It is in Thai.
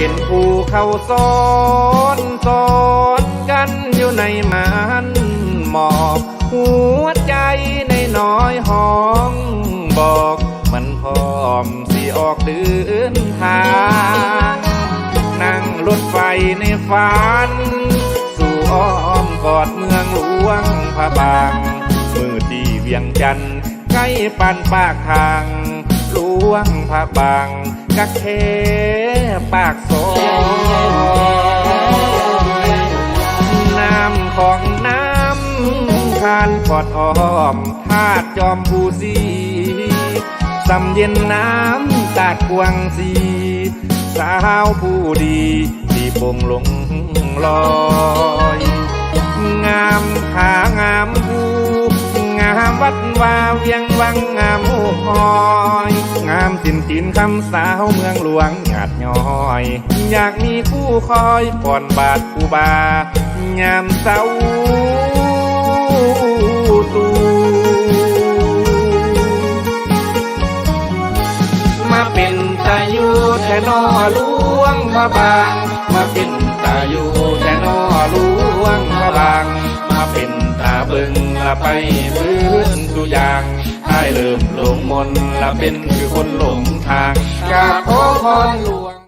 เห็นภูเขาซ้อนซ้อนกันอยู่ในมันหมอกหัวใจในน้อยห้องบอกมันพร้อมสิออกเดินทางนั่งรถไฟในฝัน สู่อ้อมกอดเมืองหลวงพระบางมือดีเวียงจันทน์ใกล้ปันปากทาง ลวงพระบางกักเคปากโซน้ำของน้ำทานปอดอ้อมธาตุจอมภูสีสำเย็นน้ำตาดกวางสีสาวผู้ดีที่ปงหลงลอย งามขางามผู้งามวัดวาเวียงวังงามโอคอ สินจินคำสาวเมืองหลวงหยาดย้อย อยากมีคู่คอยก่อนบาทกูบายามเศร้าตูมาเป็นตาอยู่แทนอหลวงพระบาง มาเป็นตาอยู่แทนอหลวงพระบาง มาเป็นตาเบิงละไปพื้นสุอย่าง ให้เริ่มหลงมนและเป็นคือคนหลงทางกราบขอพรหลวง